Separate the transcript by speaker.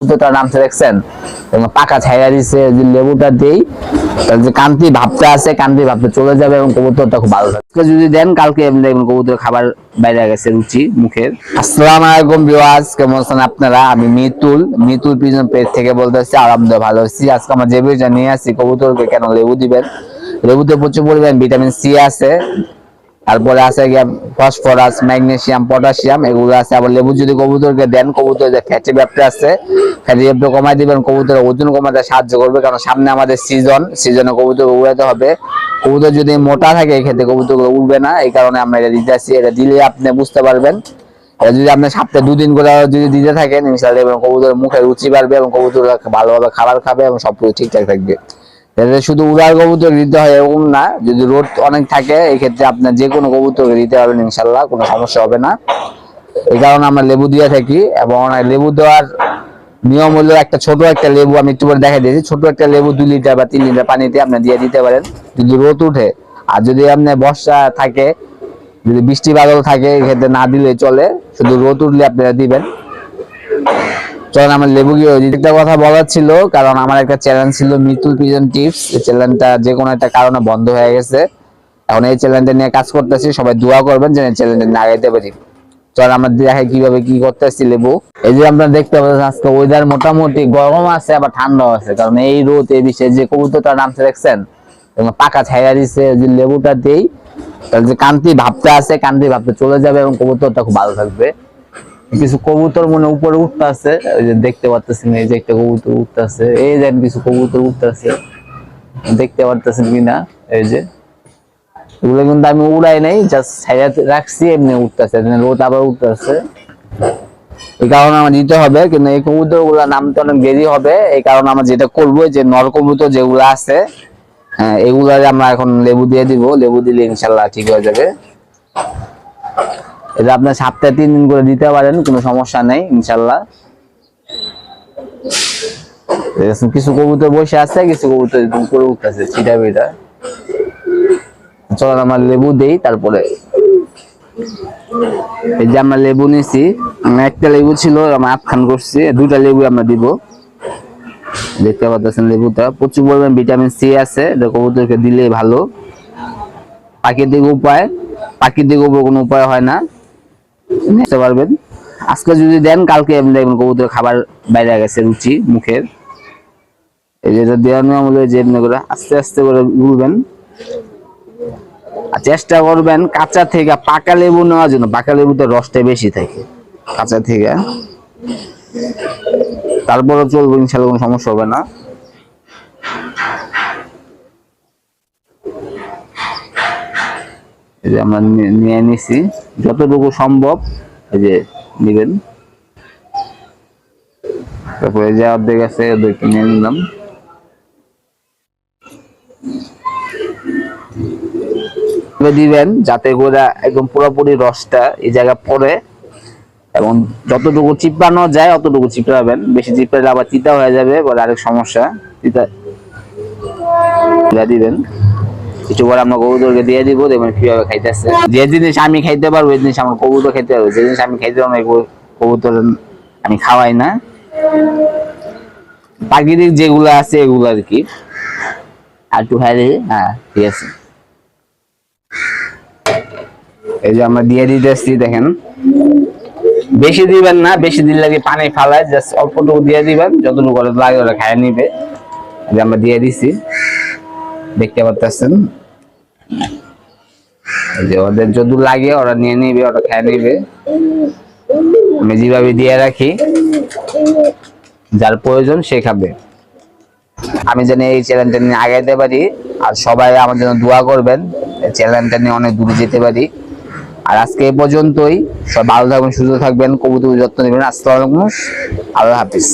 Speaker 1: কবুতরটার নামটা দেখছেন? পাকা ছাইয়া দিছে, যে লেবুটা দেই, তার যে কান্তি ভাবটা আছে কান্তি ভাবটা চলে যাবে এবং কবুতরটা খুব ভালো থাকবে। যদি দেন, কালকে দেখবেন কবুতর খাবার বাইরে গেছে, রুচি, মুখের। আসসালামু আলাইকুম ভিউয়ার্স, কেমন আছেন আপনারা? আমি মিতুল মিতুল প্রিজন পেজ থেকে বলতেছি, আলহামদুলিল্লাহ ভালো আছি। আজকে আমরা যে বিষয়টা নিয়ে আসি কবুতরকে কেন লেবু দিবেন? লেবুতে প্রচুর পরিমাণ ভিটামিন সি আছে তারপরে আছে ফসফরাস, ম্যাগনেসিয়াম, পটাশিয়াম, এগুলো আছে। আবার লেবু যদি কবুতরকে দেন কবুতর যে ফ্যাটি ব্যাপটা আছে, ফ্যাটি ব্যাপটা কমাই দিবেন, কবুতরের ওজন কমাতে সাহায্য করবে। কারণ সামনে আমাদের সিজন সিজনে কবুতর উড়াতে হবে। কবুতর যদি মোটা থাকে এক্ষেত্রে কবুতর উঠবে না। এই কারণে আমরা এটা দিতে আসি। এটা দিলে আপনি বুঝতে পারবেন। এটা যদি আপনি সপ্তাহে দুদিন করে যদি দিতে থাকেন, ইনশাআল্লাহ, এবং কবুতরের মুখে রুচি বাড়বে এবং কবুতর ভালোভাবে খাবার খাবে এবং সবকিছু ঠিকঠাক থাকবে। এতে শুধু উড়ার কবুতর দিতে হয় এরকম না। যদি রোদ অনেক থাকে, এক্ষেত্রে আপনার যে কোনো কবুতর দিতে পারবেন ইনশাল্লাহ, কোনো সমস্যা হবে না। এই কারণে আমরা লেবু দিয়ে থাকি এবং লেবু দেওয়ার নিয়ম হলো একটা ছোট একটা লেবু, আমি একটু করে দেখা দিয়েছি। ছোট একটা লেবু দুই লিটার বা তিন লিটার পানিতে আপনি দিয়ে দিতে পারেন, যদি রোদ উঠে। আর যদি আপনি বর্ষা থাকে, যদি বৃষ্টি বাদল থাকে, এক্ষেত্রে না দিলে চলে। শুধু রোদ উঠলে আপনারা দিবেন। চলেন, আমার লেবু গিয়ে একটা কথা বলার ছিল, কারণ আমার একটা চ্যানেল ছিল মিতুল পিজন টিপস এই চ্যানেলটা যে কোনো একটা কারণে বন্ধ হয়ে গেছে। এখন এই চ্যানেলটা নিয়ে কাজ করতেছি, সবাই দোয়া করবেন যেন চ্যানেলটা নিয়ে আগাইতে পারি। চল আমরা দেখাই কীভাবে কি করতেছি লেবু। এই যে আমরা দেখতে পাচ্ছি আজকে ওয়েদার মোটামুটি গরম আছে, আবার ঠান্ডাও আছে। কারণ এই রোদ, এই বিষয়ে যে কবুতরটা নামটা দেখছেন? পাকা ছাইয়া দিছে যে লেবুটা দেই। তার যে কান্তি ভাবতে আছে কান্তি ভাবতে চলে যাবে এবং কবুতরটা খুব ভালো থাকবে। কিছু কবুতর মনে উপরে উঠতে আছে ওই যে দেখতে পারতেছেন এই যে একটা কবুতর উঠতে আছে এই যে কিছু কবুতর উঠতে আছে দেখতে পারতেছেন কিনা, এই যে। এগুলো কিন্তু আমি উড়াই নাই জাস্ট রাখছি, এমনি উঠতেছে রোদ আবার উঠতেছে। এই কারণে আমার দিতে হবে, কিন্তু এই কবুতরগুলা নামতে অনেক দেরি হবে, এই কারণে আমরা যেটা করব, যে নর কবুতর যেগুলো আছে হ্যাঁ এগুলা আমরা এখন লেবু দিয়ে দিব, লেবু দিলে ইনশাল্লাহ ঠিক হয়ে যাবে। এটা আপনার সপ্তাহে তিন দিন করে দিতে পারেন, কোনো সমস্যা নেই, ইনশাল্লাহ। কিছু কবুতর বসে আছে, কিছু কবুতর উপরে উঠতেছে চিটা বিটা চলো আমরা লেবু দেই, তারপরে। এই যে আমরা লেবু আমরা একটা লেবু ছিল, আমরা আটখান করছি দুটা লেবু আমরা দিব। দেখতে পাচ্ছেন লেবুটা, প্রচুর পরিমাণ ভিটামিন সি আছে, এটা কবুতরকে দিলে ভালো। প্রাকৃতিক উপায় প্রাকৃতিক উপায় কোনো উপায় হয় না। নিতে পারবেন? আজকে যদি দেন, কালকে এমনি দেখবেন কবুতর খাবার বাইরে গেছে, রুচি, মুখের। এই যেটা দেওয়ার নিয়ম হলো যে এমনি করে আস্তে আস্তে করে ঘুরবেন আর চেষ্টা করবেন কাঁচা থেকে পাকা লেবু নেওয়ার জন্য। পাকা লেবুতে রসটা বেশি থাকে, কাঁচা থেকে। তারপরে চলবে, ইনশাল্লাহ কোনো সমস্যা হবে না। এই যে আমরা নিয়ে নিছি। যতটুকু সম্ভব, এই যে নিবেন। তারপরে যে অর্ধেক আছে ওদেরকে নিয়ে নিলাম। দিবেন, যাতে করে একদম পুরোপুরি রসটা এই জায়গায় পড়ে। এবং যতটুকু চিপড়ানো যায়, অতটুকু চিপড়াবেন। বেশি চিপড়ালে আবার চিতা হয়ে যাবে বলে আরেক সমস্যা চিতা দিবেন। কিছু পরে আমরা কবুতরকে দিয়ে দিব, দেখবেন কীভাবে খাইতেছে। যে জিনিস আমি খাইতে পারব, এই জিনিস আমার কবুতর খেতে পারবে যে জিনিস আমি খাইতে পারব কবুতর আমি খাওয়াই না। প্রাকৃতিক যেগুলো আছে, এগুলো আর কি। আর একটু খাই দিই হ্যাঁ ঠিক আছে। এই যে আমরা দিয়ে দিতেছি, দেখেন। বেশি দিবেন না, বেশি দিলে লাগে পানি ফালায়, জাস্ট অল্পটুকু দিয়ে দিবেন, যতটুকু লাগে ওরা খায় নিবে। যে আমরা দিয়ে দিছি। দেখতে পাচ্ছেন যে ওদের যদি লাগে, ওরা নিয়ে নিবে, ওরা খেয়ে নিবে। আমি যেভাবে দিয়ে রাখি, যার প্রয়োজন সে খাবে। আমি যেন এই চ্যানেলটা নিয়ে আগাইতে পারি, আর সবাই আমার জন্য দোয়া করবেন, এই চ্যানেলটা নিয়ে অনেক দূরে যেতে পারি। আর আজকে এ পর্যন্তই সব ভালো থাকবেন, সুস্থ থাকবেন, কবুতর যত্ন নেবেন। আসসালামু আলাইকুম, আল্লাহ হাফিজ।